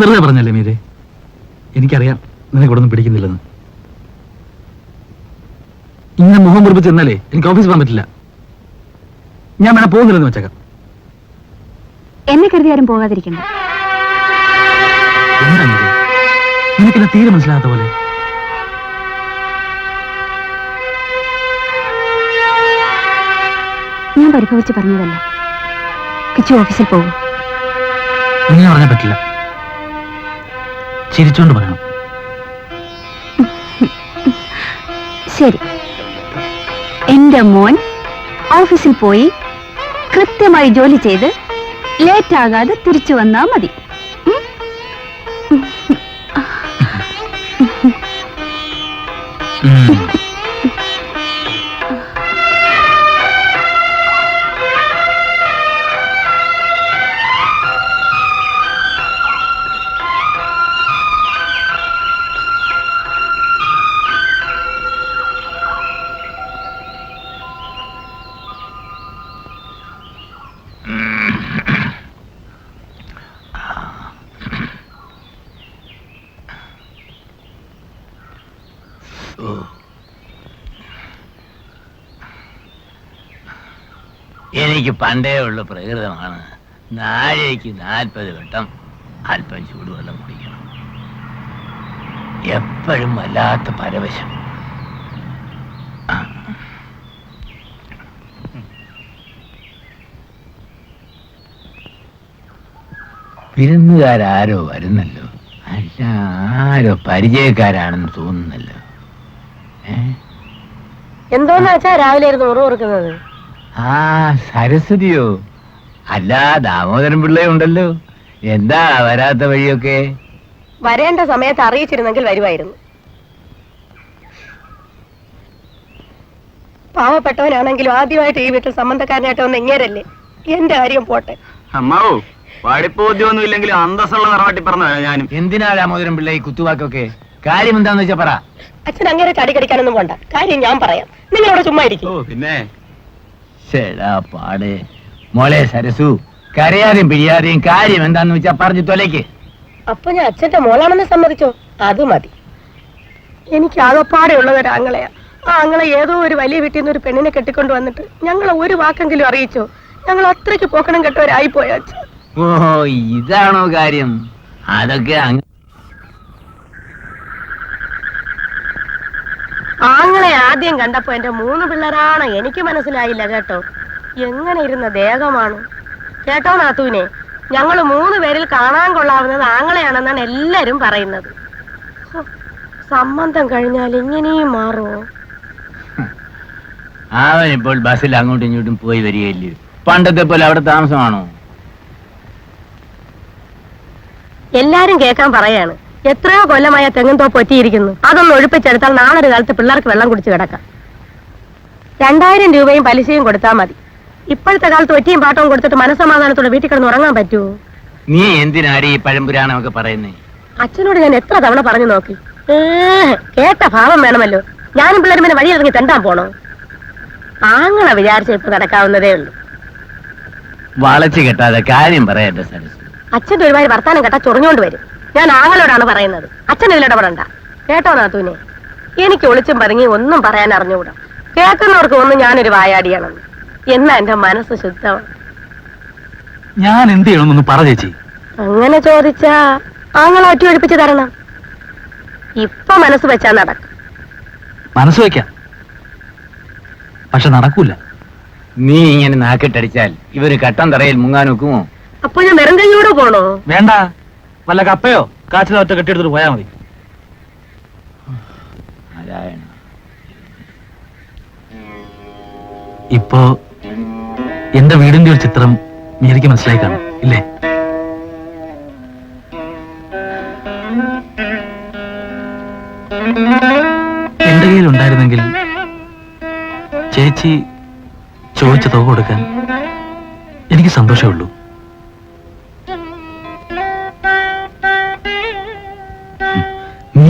വെറുതെ പറഞ്ഞല്ലേ മീരെ? എനിക്കറിയാം നിനക്ക് ഇവിടെ ഒന്നും പിടിക്കുന്നില്ലെന്ന്. ഇങ്ങനെ മുഖം മുറിപ്പിച്ച് നിന്നാലേ എനിക്ക് ഓഫീസിൽ പോകാൻ പറ്റില്ല. ഞാൻ വേണം പോകുന്നില്ലെന്ന് വെച്ചേക്കാം. എന്നെ കരുതി ആരും പോകാതിരിക്കുന്നു. എന്താ മീരെ? നിനക്കെന്നെ തീരെ മനസ്സിലാകാത്ത പോലെ? ഞാൻ പരിഭവിച്ച് പറഞ്ഞതല്ല. കിച്ചു ഓഫീസിൽ പോകും. പറഞ്ഞാൽ പറ്റില്ല. ചിരിച്ചോണ്ട് പറയണം. ശരി. എന്റെ മോൻ ഓഫീസിൽ പോയി കൃത്യമായി ജോലി ചെയ്ത് ലേറ്റ് ആകാതെ തിരിച്ചു വന്നാ മതി. ഉം? എനിക്ക് പണ്ടേ ഉള്ള പ്രകൃതമാണ്. നാഴേക്ക് നാൽപ്പത് വട്ടം അല്പം ചൂടുവെള്ളം കുടിക്കണം. എപ്പോഴും വല്ലാത്ത പരവശം. വിരുന്നുകാരോ വരുന്നല്ലോ? അല്ല ആരോ പരിചയക്കാരാണെന്ന് തോന്നുന്നല്ലോ. എന്തോന്നാച്ചാ രാവിലെ ആയിരുന്നു ഉറവ് ആ സരസ്വതിയോ. അല്ല ദാമോദരൻ പിള്ളയുണ്ടല്ലോ എന്താ വരാത്ത വഴിയൊക്കെ? വരേണ്ട സമയത്ത് അറിയിച്ചിരുന്നെങ്കിൽ വരുമായിരുന്നു പാവപ്പെട്ടവനാണെങ്കിലും ആദ്യമായിട്ട് ഈ വീട്ടിൽ സംബന്ധക്കാരനായിട്ട് വന്ന് ഇങ്ങേരല്ലേ? എന്റെ കാര്യം പോട്ടെ. അമ്മാവോ പഠിപ്പോദ്യമൊന്നും ഇല്ലെങ്കിൽ അന്തസ്സുള്ള നിറവാട്ടി പറഞ്ഞവരാ ഞാനും. എന്തിനാ ദാമോദരൻ പിള്ള ഈ കുത്തുവാക്കൊക്കെ? കാര്യം എന്താന്ന് വെച്ചാ പറ. അച്ഛൻ അങ്ങനെ കടികടിക്കാനൊന്നും പോണ്ട. കാര്യം ഞാൻ പറയാം. നിങ്ങളോട് ചുമ്മാ ഓ ഇരിക്കും പിന്നെ? ശരാ പാടെ. മോളെ സരസു കരയാതെയും പിഴിയാതെയും കാര്യം എന്താന്ന് വെച്ചാ പറഞ്ഞു തൊലയ്ക്ക്. അപ്പൊ ഞാൻ അച്ഛന്റെ മോളാണെന്ന് സമ്മതിച്ചോ? അത് മതി. എനിക്ക് ആകപ്പാടെ ഉള്ളത് ഒരു ആങ്ങളെയാ. ആ ആങ്ങളെ ഏതോ ഒരു വലിയ വീട്ടിൽ നിന്ന് ഒരു പെണ്ണിനെ കെട്ടിക്കൊണ്ട് വന്നിട്ട് ഞങ്ങളെ ഒരു വാക്കെങ്കിലും അറിയിച്ചോ? ഞങ്ങൾ അത്രയ്ക്ക് പോക്കണം കെട്ടവരായി പോയ ഓ ഇതാണോ കാര്യം? അതൊക്കെ അങ്ങ് ആങ്ങളെ ആദ്യം കണ്ടപ്പോ എന്റെ മൂന്ന് പിള്ളേരാണ് എനിക്ക് മനസ്സിലായില്ല കേട്ടോ. എങ്ങനെ ഇരുന്ന ദേഹമാണ്? കേട്ടോ നാത്തൂനെ ഞങ്ങൾ മൂന്ന് പേരിൽ കാണാൻ കൊള്ളാവുന്നത് ആങ്ങളെയാണെന്നാണ് എല്ലാരും പറയുന്നത്. സംബന്ധം കഴിഞ്ഞാൽ ഇങ്ങനെയും മാറുമോ? അവൻ ഇപ്പോൾ ബസ്സിൽ അങ്ങോട്ടും ഇങ്ങോട്ടും പോയി വരികയില്ലേ? പണ്ടത്തെ പോലെ അവിടെ താമസമാണോ? എല്ലാരും കേൾക്കാൻ പറയാണ്. എത്രയോ കൊല്ലമായ തെങ്ങും തോപ്പ് ഒറ്റിയിരിക്കുന്നു. അതൊന്ന് ഒഴിപ്പിച്ചെടുത്താൽ നാളെ ഒരു കാലത്ത് പിള്ളേർക്ക് വെള്ളം കുടിച്ച് കിടക്കാം. രണ്ടായിരം രൂപയും പലിശയും കൊടുത്താൽ മതി. ഇപ്പോഴത്തെ കാലത്ത് ഒറ്റയും പാട്ടവും കൊടുത്തിട്ട് മനസ്സമാധാനത്തോടെ വീട്ടിൽ കിടന്ന് ഉറങ്ങാൻ പറ്റുമോ? നീ എന്തിനാടി ഈ പഴംപുരാണമൊക്കെ പറയുന്നേ? അച്ഛനോട് ഞാൻ എത്ര തവണ പറഞ്ഞു നോക്കി. കേട്ട ഭാവം വേണമല്ലോ. ഞാനും പിള്ളേരും പിന്നെ വഴിയിറങ്ങി തെണ്ടാൻ പോണോ? ആങ്ങളെ വിചാരിച്ച ഇപ്പൊ നടക്കാവുന്നതേ ഉള്ളൂ. വളച്ചു കെട്ടാതെ കാര്യം പറയട്ടെ സരസ് അച്ഛന്റെ ഒരുപാട് വർത്താനം കേട്ടാ ചൊറിഞ്ഞോണ്ട് വരും. ഞാൻ ആങ്ങളോടാണ് പറയുന്നത്. അച്ഛൻ ഇതിലിടപെടണ്ട കേട്ടോ നാത്തൂനെ? എനിക്ക് ഒളിച്ചും പറഞ്ഞി ഒന്നും പറയാൻ അറിഞ്ഞുകൂടാ. കേൾക്കുന്നവർക്ക് ഒന്നും ഞാനൊരു വായാടിയാണെന്ന് എന്നാ എന്റെ മനസ്സ് ശുദ്ധമാണ് ഞാൻ എന്ത് ചെയ്യണമെന്നൊന്ന് പറ ചേച്ചി. അങ്ങനെ ചോദിച്ചാ ആങ്ങളെ ഒറ്റ ഒഴിപ്പിച്ച് തരണം. ഇപ്പൊ മനസ്സ് വെച്ചാ നടക്കും. മനസ്സ് വയ്ക്കാം പക്ഷെ നടക്കൂല. നീ ഇങ്ങനെ നാക്കിട്ടടിച്ചാൽ ഇവർ കട്ടം തറയിൽ മുങ്ങാൻ വെക്കുമോ അപ്പൊ ഞാൻ വെറും കൈയോടെ പോണോ? വേണ്ട. വല്ല കപ്പയോ? കാച്ചിലോ ഒറ്റ കെട്ടിയെടുത്തിട്ട് പോയാൽ മതി. നാരായണ. ഇപ്പോ എന്റെ വീടിന്റെ ഒരു ചിത്രം മീരയ്ക്ക് മനസ്സിലായി കാണും ഇല്ലേ? എന്റെ കയ്യിൽ ഉണ്ടായിരുന്നെങ്കിൽ ചേച്ചി ചോദിച്ച തുക കൊടുക്കാൻ എനിക്ക് സന്തോഷമേ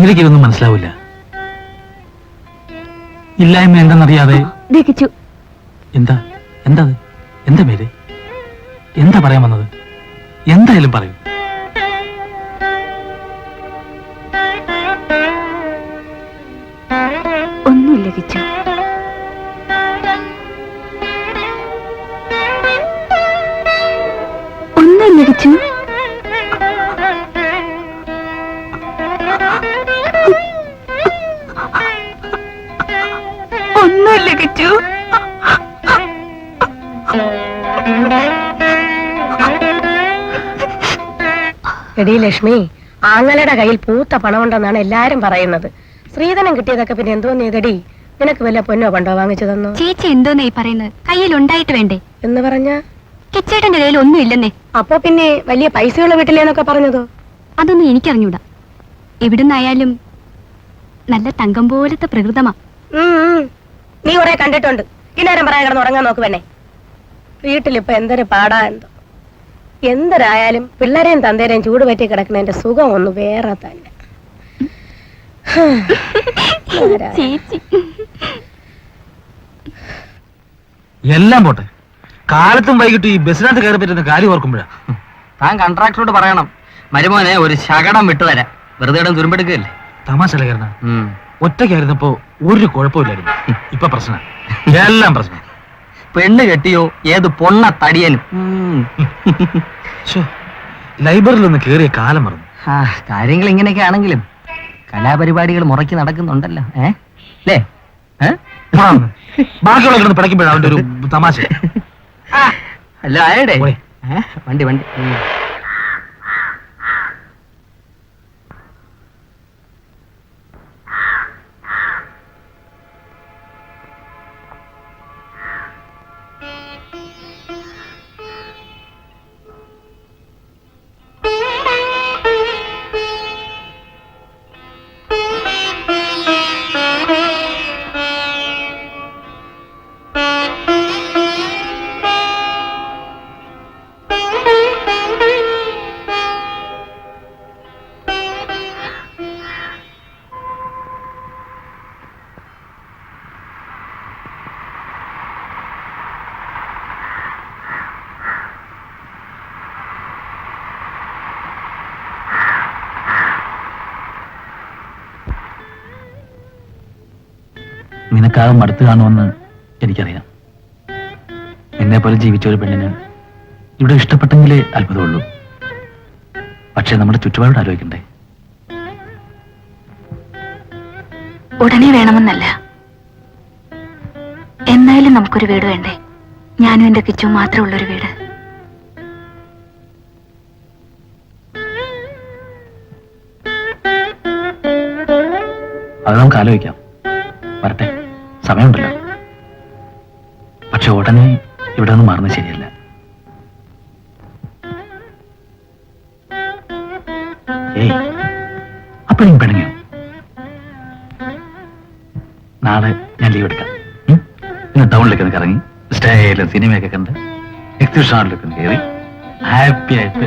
അഞ്ജലിക്ക് ഇതൊന്നും മനസ്സിലാവില്ല. ഇല്ലായ്മ എന്താണെന്നറിയാതെ എന്താ? എന്താ എന്താ പേര്? എന്താ പറയാൻ വന്നത്? എന്തായാലും പറയും. ഒന്നുമില്ല കിച്ചു. ഒന്നുമില്ല എടി എടീ ലക്ഷ്മി ആങ്ങലയുടെ കയ്യിൽ പൂത്ത പണമുണ്ടെന്നാണ് എല്ലാരും പറയുന്നത്. സ്ത്രീധനം കിട്ടിയതൊക്കെ പിന്നെ എന്തോ നീതടി നിനക്ക് വല്ല പൊന്നോ പണ്ടോ വാങ്ങിച്ചു തന്നു? ചേച്ചി എന്തോന്നേ ഈ പറയുന്നത്? കയ്യിൽ ഉണ്ടായിട്ട് വേണ്ടേ? എന്ന് പറഞ്ഞ? കിച്ചേട്ടന്റെ കയ്യിൽ ഒന്നും ഇല്ലെന്നേ. അപ്പൊ പിന്നെ വലിയ പൈസയുള്ള വീട്ടിലേന്നൊക്കെ പറഞ്ഞതോ? അതൊന്നും എനിക്കറിഞ്ഞൂടാ. എവിടുന്നായാലും നല്ല തങ്കം പോലത്തെ പ്രകൃതമാ. ഉം, ഉം. നീ കുറെ കണ്ടിട്ടുണ്ട്. ഇന്നേരം പറയാൻ കിടന്ന് ഉറങ്ങാൻ നോക്ക് പെണ്ണെ. വീട്ടിലിപ്പൊ എന്തൊരു പാടാ എന്തോ. എന്തരായാലും പിള്ളേരെയും തന്തേരെയും ചൂട് പറ്റി കിടക്കുന്നതിന്റെ സുഖം ഒന്ന് വേറെ തന്നെ. എല്ലാം പോട്ടെ. കാലത്തും വൈകിട്ട് ഈ ബസ്സിനകത്ത് കയറി പറ്റുന്ന കാര്യം ഓർക്കുമ്പോഴാ. താൻ കൺട്രാക്ടറോട് പറയണം. മരുമോനെ ഒരു ശകടം വിട്ടുതരാം വെറുതെ ഇടം തുരുമ്പെടുക്കല്ലേ തമാശ ഒറ്റയ്ക്കായിരുന്നപ്പോ ഒരു കുഴപ്പമില്ലായിരുന്നു. ഇപ്പൊ പ്രശ്ന. എല്ലാം പ്രശ്നം. പെണ്ണ് കെട്ടിയോ ഏത് പൊണ്ണ തടിയനും. ലൈബ്രറിയിൽ ഒന്ന് കേറിയ കാലം മറന്നു. കാര്യങ്ങൾ ഇങ്ങനെയൊക്കെ ആണെങ്കിലും കലാപരിപാടികൾ മുറക്കി നടക്കുന്നുണ്ടല്ലോ. ഏ? അല്ലേ. ബാക്കിയുള്ള കിടന്ന് പിടയ്ക്കുമ്പോഴാണ് അവന്റെ ഒരു തമാശ. അല്ല ആയടെ വണ്ടി വണ്ടി. നിനക്കാകെ മടുത്തു കാണുമെന്ന് എനിക്കറിയാം. എന്നെ പോലെ ജീവിച്ച ഒരു പെണ്ണിന് ഇവിടെ ഇഷ്ടപ്പെട്ടെങ്കിലേ അത്ഭുതമുള്ളൂ. പക്ഷെ നമ്മുടെ ചുറ്റുപാട് ആലോചിക്കണ്ടേ? ഉടനെ വേണമെന്നല്ല. എന്നാലും നമുക്കൊരു വീട് വേണ്ടേ? ഞാനും എന്റെ കിച്ചും മാത്രമേ ഉള്ളൊരു വീട്. അത് നമുക്ക് ആലോചിക്കാം. വരട്ടെ. സമയമുണ്ടല്ലോ. പക്ഷെ ഉടനെ ഇവിടെ നിന്ന് മാറുന്നത് ശരിയല്ല. ഏയ് അപ്പോഴും പിണങ്ങിയോ നാളെ ഞാൻ ലീവ് എടുക്കാം? ഇന്ന് ടൗണിലേക്ക് ഒന്ന് കറങ്ങി. ആയാലും സിനിമയൊക്കെ കണ്ട് എക്സിബിഷൻ ഹാളിലേക്ക് ഒന്ന് കയറി. ഹാപ്പി ആയിട്ട്